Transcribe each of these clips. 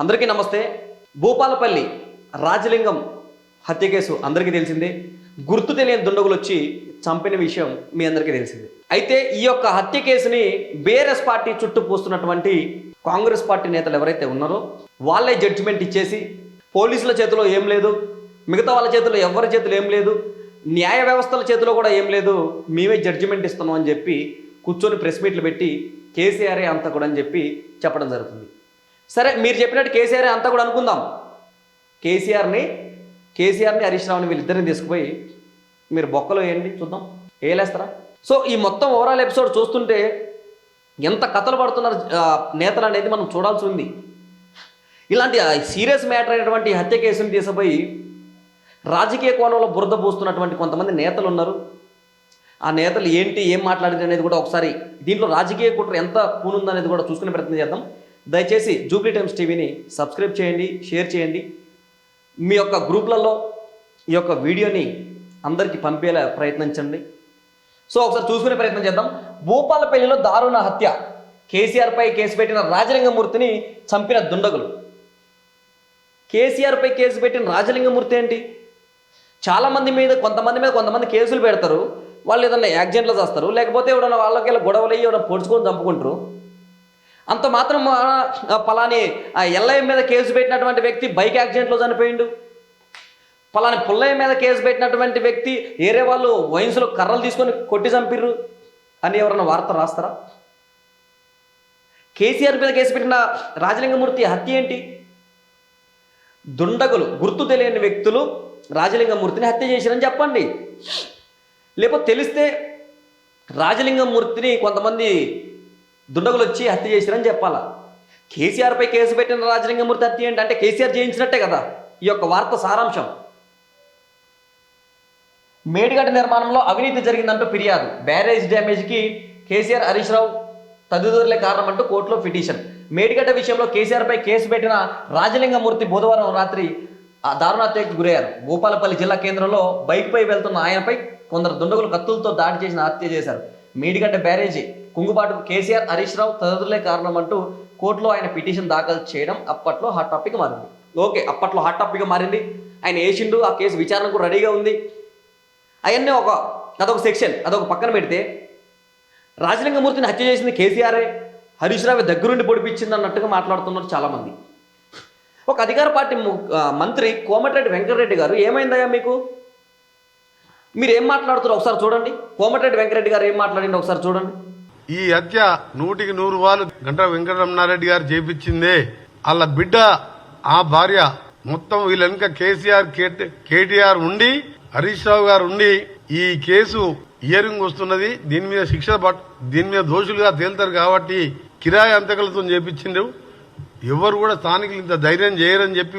అందరికీ నమస్తే. భూపాలపల్లి రాజలింగం హత్య కేసు అందరికీ తెలిసిందే. గుర్తు తెలియని దుండగులు వచ్చి చంపిన విషయం మీ అందరికీ తెలిసిందే. అయితే ఈ యొక్క హత్య కేసుని బీఆర్ఎస్ పార్టీ చుట్టూ పూస్తున్నటువంటి కాంగ్రెస్ పార్టీ నేతలు ఎవరైతే ఉన్నారో వాళ్ళే జడ్జిమెంట్ ఇచ్చేసి పోలీసుల చేతిలో ఏం లేదు మిగతా వాళ్ళ చేతిలో ఎవరి చేతిలో ఏం లేదు న్యాయ వ్యవస్థల చేతిలో కూడా ఏం లేదు మేమే జడ్జిమెంట్ ఇస్తున్నాం అని చెప్పి కూర్చొని ప్రెస్ మీట్లు పెట్టి కేసీఆరే అంతా కూడా అని చెప్పి చెప్పడం జరుగుతుంది. సరే మీరు చెప్పినట్టు కేసీఆర్ అంతా కూడా అనుకుందాం. కేసీఆర్ని కేసీఆర్ని హరీష్ రావుని వీళ్ళిద్దరిని తీసుకుపోయి మీరు బొక్కలు వేయండి చూద్దాం. వేయలేస్తారా? సో ఈ మొత్తం ఓవరాల్ ఎపిసోడ్ చూస్తుంటే ఎంత కథలు పడుతున్నారు నేతలు అనేది మనం చూడాల్సి ఉంది. ఇలాంటి సీరియస్ మ్యాటర్ అయినటువంటి హత్య కేసుని తీసుకుపోయి రాజకీయ కోణంలో బురద పోస్తున్నటువంటి కొంతమంది నేతలు ఉన్నారు. ఆ నేతలు ఏంటి ఏం మాట్లాడింది అనేది కూడా ఒకసారి దీంట్లో రాజకీయ కుట్ర ఎంత పూనుందనేది కూడా చూసుకునే ప్రయత్నం చేద్దాం. దయచేసి జూబ్లీ టైమ్స్ టీవీని సబ్స్క్రైబ్ చేయండి షేర్ చేయండి. మీ యొక్క గ్రూప్లలో ఈ యొక్క వీడియోని అందరికీ పంపేలా ప్రయత్నించండి సో ఒకసారి చూసుకునే ప్రయత్నం చేద్దాం. భూపాలపల్లిలో దారుణ హత్య. కేసీఆర్పై కేసు పెట్టిన రాజలింగమూర్తిని చంపిన దుండగులు. కేసీఆర్పై కేసు పెట్టిన రాజలింగమూర్తి ఏంటి? చాలామంది మీద కొంతమంది మీద కొంతమంది కేసులు పెడతారు. వాళ్ళు ఏదైనా యాక్సిడెంట్లో చేస్తారు. లేకపోతే ఎవడన్నా వాళ్ళకి గొడవలు అయ్యి ఎవరైనా పొడుచుకొని చంపుకుంటారు. అంత మాత్రం పలాని ఆ ఎల్ఐ మీద కేసు పెట్టినటువంటి వ్యక్తి బైక్ యాక్సిడెంట్లో చనిపోయిండు. పలాని పుల్లయ్య మీద కేసు పెట్టినటువంటి వ్యక్తి వేరే వాళ్ళు వయసులో కర్రలు తీసుకొని కొట్టి చంపిర్రు అని ఎవరైనా వార్త రాస్తారా? కేసీఆర్ మీద కేసు పెట్టిన రాజలింగమూర్తి హత్య ఏంటి? దుండగులు గుర్తు తెలియని వ్యక్తులు రాజలింగమూర్తిని హత్య చేశారని చెప్పండి. లేకపోతే తెలిస్తే రాజలింగమూర్తిని కొంతమంది దుండగులు వచ్చి హత్య చేశారని చెప్పాలా? కేసీఆర్పై కేసు పెట్టిన రాజలింగమూర్తి హత్య ఏంటి? అంటే కేసీఆర్ చేయించినట్టే కదా ఈ యొక్క వార్త సారాంశం. మేడిగడ్డ నిర్మాణంలో అవినీతి జరిగిందంటూ ఫిర్యాదు. బ్యారేజ్ డ్యామేజ్కి కేసీఆర్ హరీష్ రావు తదితరులే కారణమంటూ కోర్టులో పిటిషన్. మేడిగడ్డ విషయంలో కేసీఆర్పై కేసు పెట్టిన రాజలింగమూర్తి బుధవారం రాత్రి ఆ దారుణాత్యకు గురయ్యారు. భూపాలపల్లి జిల్లా కేంద్రంలో బైక్పై వెళ్తున్న ఆయనపై కొందరు దుండగులు కత్తులతో దాడి చేసిన హత్య చేశారు. మేడిగడ్డ బ్యారేజీ. కుంగుబాటుకు కేసీఆర్ హరీష్ రావు తదితరులే కారణమంటూ కోర్టులో ఆయన పిటిషన్ దాఖలు చేయడం అప్పట్లో హాట్ టాపిక్ మారింది. ఓకే అప్పట్లో హాట్ టాపిక్గా మారింది. ఆయన వేసిండు ఆ కేసు విచారణకు రెడీగా ఉంది. అవన్నీ ఒక అదొక సెక్షన్ అదొక పక్కన పెడితే రాజలింగమూర్తిని హత్య చేసింది కేసీఆరే హరీష్ రావు దగ్గరుండి పొడిపించింది అన్నట్టుగా మాట్లాడుతున్నారు చాలామంది. ఒక అధికార పార్టీ ము- మంత్రి కోమటిరెడ్డి వెంకటరెడ్డి గారు ఏమైందయ్యా మీకు? మీరు ఏం మాట్లాడుతున్నారు? ఒకసారి చూడండి. కోమటిరెడ్డి వెంకటరెడ్డి గారు ఏం మాట్లాడిండి? ఒకసారి చూడండి. ఈ హత్య నూటికి నూరు వాళ్ళు గంట వెంకటరమణారెడ్డి గారు చేపించిందే. వాళ్ళ బిడ్డ ఆ భార్య మొత్తం వీళ్ళనుక కేసీఆర్ కేటీఆర్ ఉండి హరీష్ రావు గారు ఉండి ఈ కేసు ఇయరింగ్ వస్తున్నది. దీని మీద శిక్ష పట్- దీని మీద దోషులుగా తేలుతారు కాబట్టి కిరాయి అంతకలతో చేపించిండు. ఎవరు కూడా స్థానికులు ఇంత ధైర్యం చేయరని చెప్పి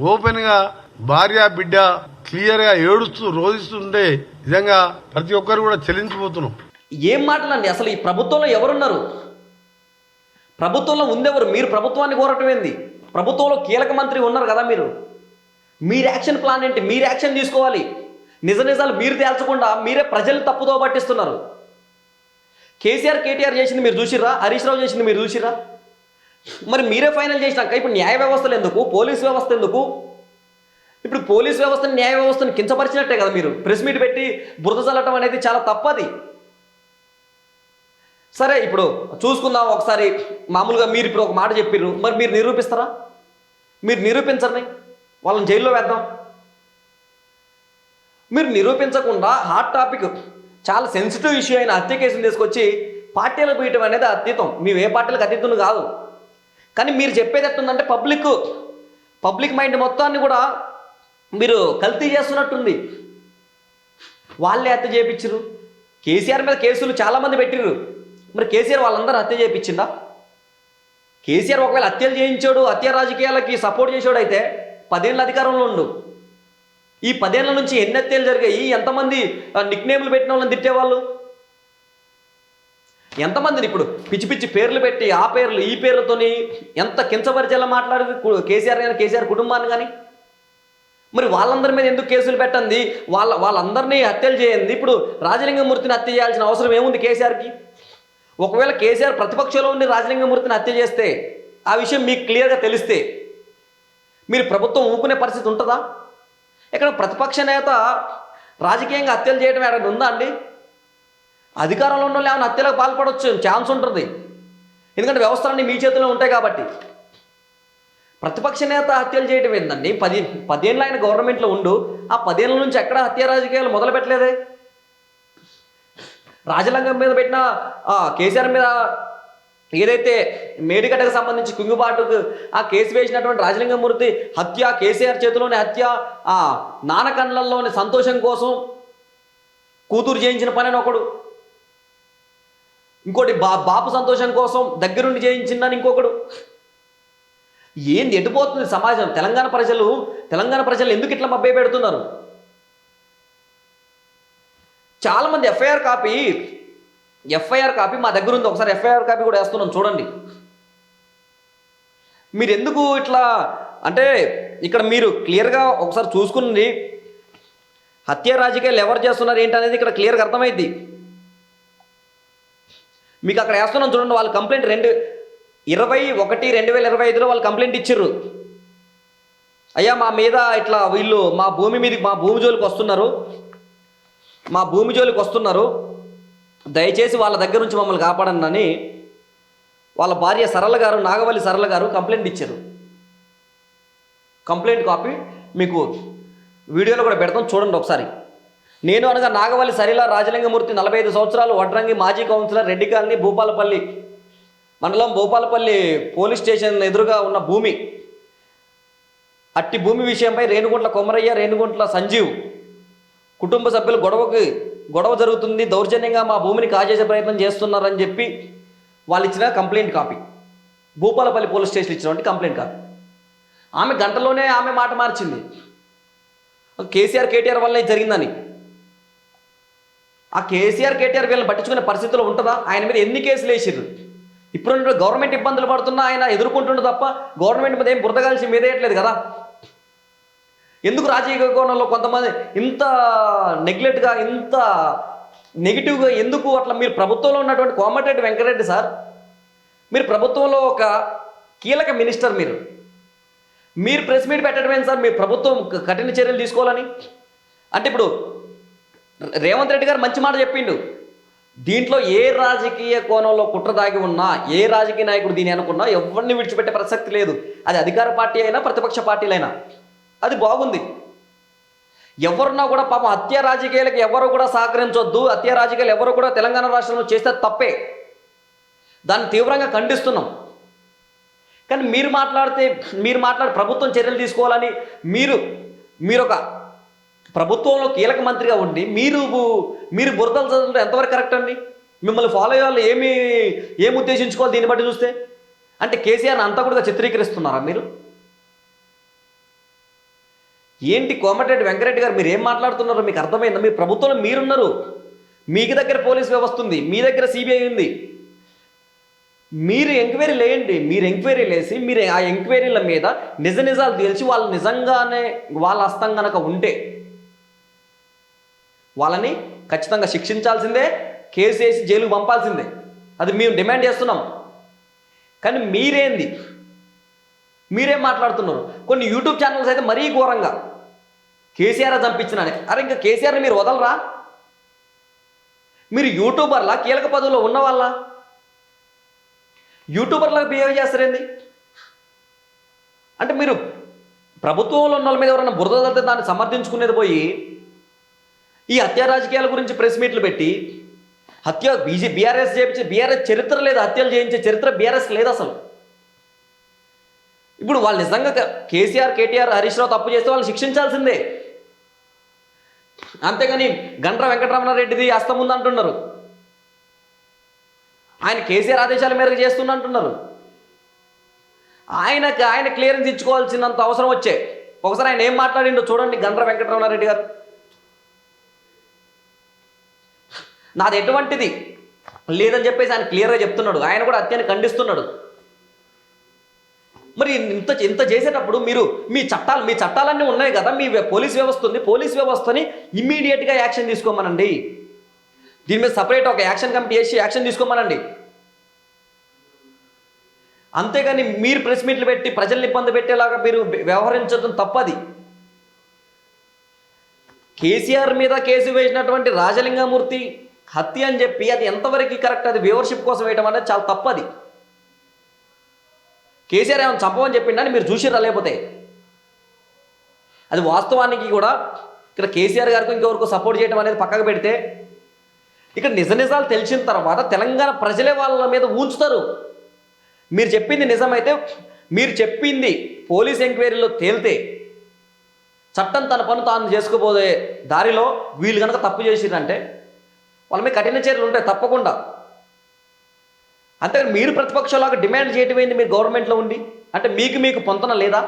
ఓపెన్గా భార్య బిడ్డ క్లియర్గా ఏడుస్తూ రోధిస్తుంటే నిజంగా ప్రతి ఒక్కరు కూడా చెల్లించిపోతున్నాం ఏం మాటలండి అసలు ఈ ప్రభుత్వంలో ఎవరున్నారు? ప్రభుత్వంలో ఉందెవరు? మీరు ప్రభుత్వాన్ని కోరటం ఏంది? ప్రభుత్వంలో కీలక మంత్రి ఉన్నారు కదా మీరు. మీరు యాక్షన్ ప్లాన్ ఏంటి? మీరు యాక్షన్ తీసుకోవాలి. నిజ నిజాలు మీరు తేల్చకుండా మీరే ప్రజలు తప్పుదో పట్టిస్తున్నారు. కేసీఆర్ కేటీఆర్ చేసింది మీరు చూసిర్రా? హరీష్ రావు చేసింది మీరు చూసిరా మరి మీరే ఫైనల్ చేసినాక ఇప్పుడు న్యాయ వ్యవస్థలు ఎందుకు? పోలీస్ వ్యవస్థ ఎందుకు? ఇప్పుడు పోలీస్ వ్యవస్థను న్యాయ వ్యవస్థను కించపరిచినట్టే కదా మీరు. ప్రెస్ మీట్ పెట్టి బురద చల్లటం అనేది చాలా తప్పది. సరే ఇప్పుడు చూసుకుందాం ఒకసారి. మామూలుగా మీరు ఇప్పుడు ఒక మాట చెప్పిర్రు. మరి మీరు నిరూపిస్తారా? మీరు నిరూపించండి. వాళ్ళని జైల్లో వేద్దాం. మీరు నిరూపించకుండా హాట్ టాపిక్ చాలా సెన్సిటివ్ ఇష్యూ అయిన హత్య కేసును తీసుకొచ్చి పార్టీలకు పోయటం అనేది అతీతం. మేము ఏ పార్టీలకు అతీతం కాదు. కానీ మీరు చెప్పేది ఎట్టుందంటే పబ్లిక్ పబ్లిక్ మైండ్ మొత్తాన్ని కూడా మీరు కల్తీ చేస్తున్నట్టుంది. వాళ్ళే హత్య చేయించరు కేసీఆర్ మీద కేసులు చాలామంది పెట్టిర్రు. మరి కేసీఆర్ వాళ్ళందరూ హత్య చేయించిందా? కేసీఆర్ ఒకవేళ హత్యలు చేయించాడు హత్య రాజకీయాలకి సపోర్ట్ చేసాడు అయితే పదేళ్ళ అధికారంలో ఉండు. ఈ పదేళ్ళ నుంచి ఎన్ని హత్యలు జరిగాయి? ఎంతమంది నిక్నేములు పెట్టిన వాళ్ళని తిట్టేవాళ్ళు? ఎంతమందిని ఇప్పుడు పిచ్చి పిచ్చి పేర్లు పెట్టి ఆ పేర్లు ఈ పేర్లతోని ఎంత కించపరిచేలా మాట్లాడేది కేసీఆర్ కానీ కేసీఆర్ కుటుంబాన్ని కానీ మరి వాళ్ళందరి మీద ఎందుకు కేసులు పెట్టండి వాళ్ళ వాళ్ళందరినీ హత్యలు చేయండి ఇప్పుడు రాజలింగమూర్తిని హత్య చేయాల్సిన అవసరం ఏముంది కేసీఆర్కి? ఒకవేళ కేసీఆర్ ప్రతిపక్షంలో ఉండి రాజలింగమూర్తిని హత్య చేస్తే ఆ విషయం మీకు క్లియర్గా తెలిస్తే మీరు ప్రభుత్వం ఊపుకునే పరిస్థితి ఉంటుందా? ఇక్కడ ప్రతిపక్ష నేత రాజకీయంగా హత్యలు చేయడం ఎక్కడ ఉందా అండి? అధికారంలో ఉన్న వాళ్ళు ఏమైనా హత్యలకు పాల్పడవచ్చు? ఛాన్స్ ఉంటుంది. ఎందుకంటే వ్యవస్థలన్నీ మీ చేతిలో ఉంటాయి కాబట్టి. ప్రతిపక్ష నేత హత్యలు చేయడం ఏంటండి పది పదేళ్ళు ఆయన గవర్నమెంట్లో ఉండు ఆ పదేళ్ళ నుంచి ఎక్కడ హత్య రాజకీయాలు మొదలు పెట్టలేదే రాజలింగం మీద పెట్టిన ఆ, కేసీఆర్ మీద ఏదైతే మేడిగడ్డకు సంబంధించి కుంగుబాటుకు ఆ కేసు వేసినటువంటి రాజలింగమూర్తి హత్య కేసీఆర్ చేతిలోని హత్య ఆ నానకండ్లలోని సంతోషం కోసం కూతురు చేయించిన పని అని ఒకడు. ఇంకోటి బా బాపు సంతోషం కోసం దగ్గరుండి చేయించిందని ఇంకొకడు. ఏంది ఎటుపోతుంది సమాజం? తెలంగాణ ప్రజలు తెలంగాణ ప్రజలు ఎందుకు ఇట్లా మభ్య పెడుతున్నారు? చాలామంది ఎఫ్ఐఆర్ కాపీ ఎఫ్ఐఆర్ కాపీ మా దగ్గర ఉంది. ఒకసారి ఎఫ్ఐఆర్ కాపీ కూడా వేస్తున్నాం చూడండి. మీరు ఎందుకు ఇట్లా అంటే ఇక్కడ మీరు క్లియర్గా ఒకసారి చూసుకుని హత్య రాజకీయాలు ఎవరు చేస్తున్నారు ఏంటనేది ఇక్కడ క్లియర్గా అర్థమైంది మీకు అక్కడ వేస్తున్నాం చూడండి వాళ్ళు కంప్లైంట్ రెండు ఇరవై ఒకటి రెండు వేల ఇరవై ఐదులో వాళ్ళు కంప్లైంట్ ఇచ్చారు అయ్యా మా మీద ఇట్లా వీళ్ళు మా భూమి మీద మా భూమి జోలికి వస్తున్నారు. మా భూమి జోలికి వస్తున్నారు. దయచేసి వాళ్ళ దగ్గర నుంచి మమ్మల్ని కాపాడనని వాళ్ళ భార్య సరళ గారు నాగవల్లి సరళ గారు కంప్లైంట్ ఇచ్చారు. కంప్లైంట్ కాపీ మీకు వీడియోలో కూడా పెడతాం చూడండి ఒకసారి. నేను అనగా నాగవల్లి సరిల రాజలింగమూర్తి నలభై ఐదు సంవత్సరాలు వడ్రంగి మాజీ కౌన్సిలర్ రెడ్డి కాలనీ భూపాలపల్లి మండలం భూపాలపల్లి పోలీస్ స్టేషన్ ఎదురుగా ఉన్న భూమి. అట్టి భూమి విషయంపై రేణుగుంట్ల కొమరయ్య రేణుగుంట్ల సంజీవ్ కుటుంబ సభ్యులు గొడవకి గొడవ జరుగుతుంది దౌర్జన్యంగా మా భూమిని కాజేసే ప్రయత్నం చేస్తున్నారని చెప్పి వాళ్ళు ఇచ్చిన complaint copy. Bhupalpalli police station ఇచ్చినటువంటి కంప్లైంట్ కాపీ. ఆమె గంటలోనే ఆమె మాట మార్చింది. కేసీఆర్ కేటీఆర్ వల్లే జరిగిందని. ఆ కేసీఆర్ కేటీఆర్ వీళ్ళని పట్టించుకునే పరిస్థితిలో ఉంటుందా? ఆయన మీద ఎన్ని కేసులు వేసిర్రు? ఇప్పుడు గవర్నమెంట్ ఇబ్బందులు పడుతున్నా ఆయన ఎదుర్కొంటుండే తప్ప గవర్నమెంట్ మీద ఏం బురదగాల్సి మీదేయట్లేదు కదా? ఎందుకు రాజకీయ కోణంలో కొంతమంది ఇంత నెగ్లెక్ట్గా ఇంత నెగిటివ్గా ఎందుకు అట్లా మీరు ప్రభుత్వంలో ఉన్నటువంటి కోమటిరెడ్డి వెంకటరెడ్డి సార్? మీరు ప్రభుత్వంలో ఒక కీలక మినిస్టర్ మీరు. మీరు ప్రెస్ మీట్ పెట్టడం ఏంటి సార్? మీ ప్రభుత్వం కఠిన చర్యలు తీసుకోవాలని. అంటే ఇప్పుడు రేవంత్ రెడ్డి గారు మంచి మాట చెప్పిండు. దీంట్లో ఏ రాజకీయ కోణంలో కుట్ర దాగి ఉన్నా ఏ రాజకీయ నాయకుడు దీని అనుకున్నా ఎవరిని విడిచిపెట్టే ప్రసక్తి లేదు. అది అధికార పార్టీ అయినా ప్రతిపక్ష పార్టీలైనా. అది బాగుంది. ఎవరున్నా కూడా పాపం హత్య రాజకీయాలకు ఎవరు కూడా సహకరించొద్దు. హత్య రాజకీయాలు ఎవరు కూడా తెలంగాణ రాష్ట్రంలో చేస్తే తప్పే. దాన్ని తీవ్రంగా ఖండిస్తున్నాం. కానీ మీరు మాట్లాడితే మీరు మాట్లాడి ప్రభుత్వం చర్యలు తీసుకోవాలని మీరు మీరు ఒక ప్రభుత్వంలో కీలక మంత్రిగా ఉండి మీరు మీరు బురదలు చదవడం ఎంతవరకు కరెక్ట్ అండి? మిమ్మల్ని ఫాలో అయ్యే వాళ్ళు ఏమి ఏం ఉద్దేశించుకోవాలి దీన్ని బట్టి చూస్తే? అంటే కేసీఆర్ అంతా కూడా చిత్రీకరిస్తున్నారా మీరు? ఏంటి కోమటిరెడ్డి వెంకరెడ్డి గారు మీరు ఏం మాట్లాడుతున్నారో మీకు అర్థమైందా? మీ ప్రభుత్వంలో మీరున్నారు. మీకు దగ్గర పోలీస్ వ్యవస్థ ఉంది మీ దగ్గర సిబిఐ ఉంది. మీరు ఎంక్వైరీ లేయండి మీరు ఎంక్వైరీ లేసి మీరు ఆ ఎంక్వైరీల మీద నిజ నిజాలు తెలిసి వాళ్ళు నిజంగానే వాళ్ళ హస్తం కనుక ఉంటే వాళ్ళని ఖచ్చితంగా శిక్షించాల్సిందే కేసు వేసి జైలుకు పంపాల్సిందే. అది మేము డిమాండ్ చేస్తున్నాం. కానీ మీరేంది? మీరేం మాట్లాడుతున్నారు? కొన్ని యూట్యూబ్ ఛానల్స్ అయితే మరీ ఘోరంగా. కేసీఆర్ చంపించిన అరే ఇంకా కేసీఆర్ని మీరు వదలరా? మీరు యూట్యూబర్లా? కీలక పదవుల్లో ఉన్న వాళ్ళ యూట్యూబర్లకు బిహేవ్ చేస్తారేంది అంటే మీరు ప్రభుత్వంలో ఉన్న వాళ్ళ మీద ఎవరైనా బురద తల్లితే దాన్ని సమర్థించుకునేది పోయి ఈ హత్య రాజకీయాల గురించి ప్రెస్ మీట్లు పెట్టి హత్య బీజే బీఆర్ఎస్ చేయించి బీఆర్ఎస్ చరిత్ర లేదు హత్యలు చేయించే చరిత్ర బీఆర్ఎస్ లేదు అసలు. ఇప్పుడు వాళ్ళు నిజంగా కేసీఆర్ కేటీఆర్ హరీష్ రావు తప్పు చేస్తే వాళ్ళు శిక్షించాల్సిందే. అంతేగాని గండ్ర వెంకటరమణారెడ్డిది హస్తం ఉంది అంటున్నారు ఆయన కేసీఆర్ ఆదేశాల మేరకు చేస్తుందంటున్నారు. అంటున్నారు ఆయనకు ఆయన క్లియరెన్స్ ఇచ్చుకోవాల్సినంత అవసరం వచ్చే. ఒకసారి ఆయన ఏం మాట్లాడిండో చూడండి గండ్ర వెంకటరమణారెడ్డి గారు. నాది ఎటువంటిది? లేదని చెప్పేసి ఆయన క్లియర్గా చెప్తున్నాడు. ఆయన కూడా హత్యని ఖండిస్తున్నాడు. మరి ఇంత ఇంత చేసేటప్పుడు మీరు మీ చట్టాలు మీ చట్టాలన్నీ ఉన్నాయి కదా మీ పోలీస్ వ్యవస్థ ఉంది పోలీస్ వ్యవస్థని ఇమ్మీడియట్గా యాక్షన్ తీసుకోమనండి. దీని మీద సపరేట్ ఒక యాక్షన్ కమిటీ చేసి యాక్షన్ తీసుకోమనండి. అంతేగాని మీరు ప్రెస్ మీట్లు పెట్టి ప్రజల్ని ఇబ్బంది పెట్టేలాగా మీరు వ్యవహరించడం తప్పది. కేసీఆర్ మీద కేసు వేసినటువంటి రాజలింగమూర్తి హత్య అని చెప్పి అది ఎంతవరకు కరెక్ట్ అది వ్యూవర్షిప్ కోసం వేయడం అనేది చాలా తప్పది. కేసీఆర్ ఏమైనా చంపమని చెప్పిండని మీరు చూసిరా లేకపోతే? అది వాస్తవానికి కూడా ఇక్కడ కేసీఆర్ గారికి ఇంకెవరికి సపోర్ట్ చేయడం అనేది పక్కకు పెడితే ఇక్కడ నిజ నిజాలు తెలిసిన తర్వాత తెలంగాణ ప్రజలే వాళ్ళ మీద ఉంచుతారు మీరు చెప్పింది నిజమైతే మీరు చెప్పింది పోలీస్ ఎంక్వైరీలో తేలితే చట్టం తన పని తాను చేసుకోబోయే దారిలో వీళ్ళు కనుక తప్పు చేసిరంటే వాళ్ళ మీద కఠిన చర్యలు ఉంటాయి తప్పకుండా అంతేగాని మీరు ప్రతిపక్షంలాగా డిమాండ్ చేయటం ఏంది మీరు గవర్నమెంట్లో ఉండి? అంటే మీకు మీకు పొంతన లేదా?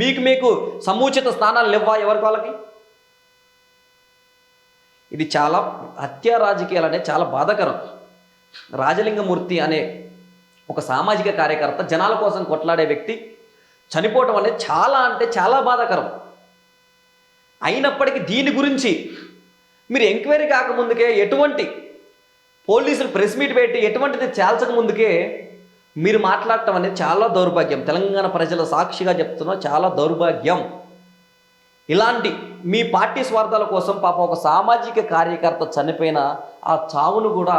మీకు మీకు సముచిత స్థానాలు లేవా ఎవరికి వాళ్ళకి? ఇది చాలా హత్యా రాజకీయాలు అనేది చాలా బాధాకరం. రాజలింగమూర్తి అనే ఒక సామాజిక కార్యకర్త జనాల కోసం కొట్లాడే వ్యక్తి చనిపోవటం అనేది చాలా అంటే చాలా బాధాకరం. అయినప్పటికీ దీని గురించి మీరు ఎంక్వైరీ కాకముందుకే ఎటువంటి పోలీసులు ప్రెస్ మీట్ పెట్టి ఎటువంటిది చాల్చక ముందుకే మీరు మాట్లాడటం అనేది చాలా దౌర్భాగ్యం. తెలంగాణ ప్రజల సాక్షిగా చెప్తున్నా చాలా దౌర్భాగ్యం. ఇలాంటి మీ పార్టీ స్వార్థాల కోసం పాప ఒక సామాజిక కార్యకర్త చనిపోయిన ఆ చావును కూడా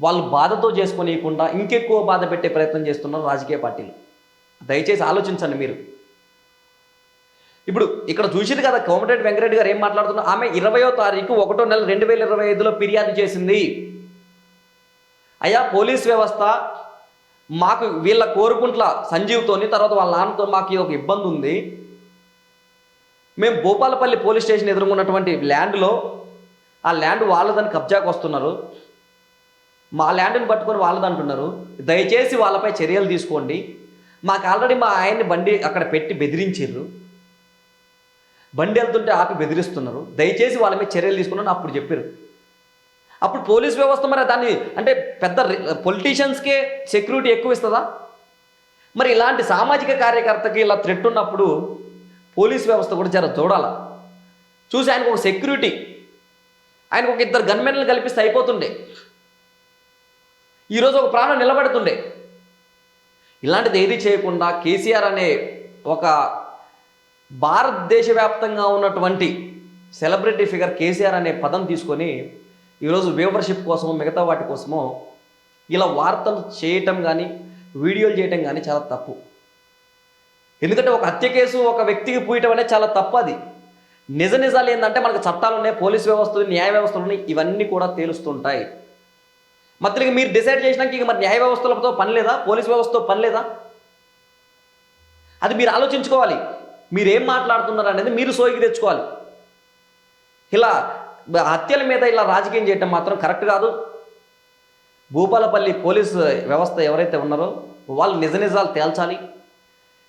వాళ్ళు బాధతో చేసుకోనీయకుండా ఇంకెక్కువ బాధ పెట్టే ప్రయత్నం చేస్తున్నారు రాజకీయ పార్టీలు. దయచేసి ఆలోచించండి మీరు. ఇప్పుడు ఇక్కడ చూసింది కదా కోమటిరెడ్డి వెంకరెడ్డి గారు ఏం మాట్లాడుతున్నారు ఆమె ఇరవయో తారీఖు ఒకటో నెల రెండు వేల ఇరవై ఐదులో ఫిర్యాదు చేసింది. అయ్యా పోలీస్ వ్యవస్థ మాకు వీళ్ళ కోరుకుంట్ల సంజీవ్తోని తర్వాత వాళ్ళ నాన్నతో మాకు ఒక ఇబ్బంది ఉంది. మేము భూపాలపల్లి పోలీస్ స్టేషన్ ఎదుర్కొన్నటువంటి ల్యాండ్లో ఆ ల్యాండ్ వాళ్ళదని కబ్జాకు వస్తున్నారు. మా ల్యాండ్ని పట్టుకొని వాళ్ళది అంటున్నారు. దయచేసి వాళ్ళపై చర్యలు తీసుకోండి. మాకు ఆల్రెడీ మా ఆయన్ని బండి అక్కడ పెట్టి బెదిరించారు బండి వెళ్తుంటే ఆపి బెదిరిస్తున్నారు. దయచేసి వాళ్ళ మీద చర్యలు తీసుకున్నాను అప్పుడు చెప్పారు. అప్పుడు పోలీస్ వ్యవస్థ మరి దాన్ని అంటే పెద్ద పొలిటీషియన్స్కే సెక్యూరిటీ ఎక్కువ ఇస్తుందా మరి ఇలాంటి సామాజిక కార్యకర్తకి ఇలా థ్రెట్ ఉన్నప్పుడు పోలీస్ వ్యవస్థ కూడా జర చూడాల. చూసి ఆయనకు ఒక సెక్యూరిటీ ఆయనకు ఒక ఇద్దరు గన్మెన్లు కల్పిస్తే అయిపోతుండే. ఈరోజు ఒక ప్రాణం నిలబడుతుండే. ఇలాంటిది ఏది చేయకుండా కేసీఆర్ అనే ఒక భారతదేశ వ్యాప్తంగా ఉన్నటువంటి సెలబ్రిటీ ఫిగర్ కేసీఆర్ అనే పదం తీసుకొని ఈరోజు వ్యూవర్షిప్ కోసమో మిగతా వాటి కోసమో ఇలా వార్తలు చేయటం కానీ వీడియోలు చేయటం కానీ చాలా తప్పు. ఎందుకంటే ఒక హత్య కేసు ఒక వ్యక్తికి పూయటం అనేది చాలా తప్పు అది. నిజ నిజాలు ఏంటంటే మనకు చట్టాలు ఉన్నాయి పోలీస్ వ్యవస్థ న్యాయ వ్యవస్థలు ఉన్నాయి ఇవన్నీ కూడా తేలుస్తుంటాయి. మరి మీరు డిసైడ్ చేసినాక ఇక మరి న్యాయ వ్యవస్థలతో పని లేదా పోలీస్ వ్యవస్థతో పని లేదా? అది మీరు ఆలోచించుకోవాలి. మీరు ఏం మాట్లాడుతున్నారు అనేది మీరు సోయికి తెచ్చుకోవాలి. ఇలా హత్యల మీద ఇలా రాజకీయం చేయటం మాత్రం కరెక్ట్ కాదు. భూపాలపల్లి పోలీసు వ్యవస్థ ఎవరైతే ఉన్నారో వాళ్ళు నిజ నిజాలు తేల్చాలి.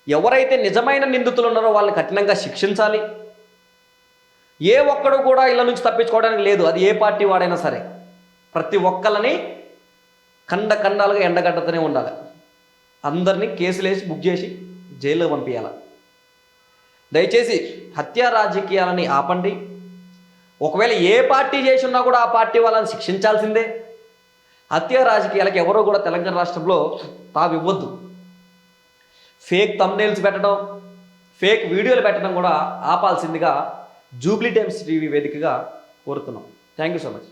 ఎవరైతే నిజమైన నిందితులు ఉన్నారో వాళ్ళని కఠినంగా శిక్షించాలి. ఏ ఒక్కడు కూడా ఇళ్ళ నుంచి తప్పించుకోవడానికి లేదు. అది ఏ పార్టీ వాడైనా సరే. ప్రతి ఒక్కళ్ళని ఖండ ఖండాలుగా ఎండగడ్డతూనే ఉండాలి. అందరినీ కేసులు వేసి బుక్ చేసి జైల్లో పంపించాలి దయచేసి హత్యా రాజకీయాలని ఆపండి. ఒకవేళ ఏ పార్టీ చేసి ఉన్నా కూడా ఆ పార్టీ వాళ్ళని శిక్షించాల్సిందే. హత్యా రాజకీయాలకు ఎవరో కూడా తెలంగాణ రాష్ట్రంలో తావివ్వద్దు. ఫేక్ తమ్నేల్స్ పెట్టడం ఫేక్ వీడియోలు పెట్టడం కూడా ఆపాల్సిందిగా జూబ్లీ టైమ్స్ టీవీ వేదికగా కోరుతున్నాం. Thank you so much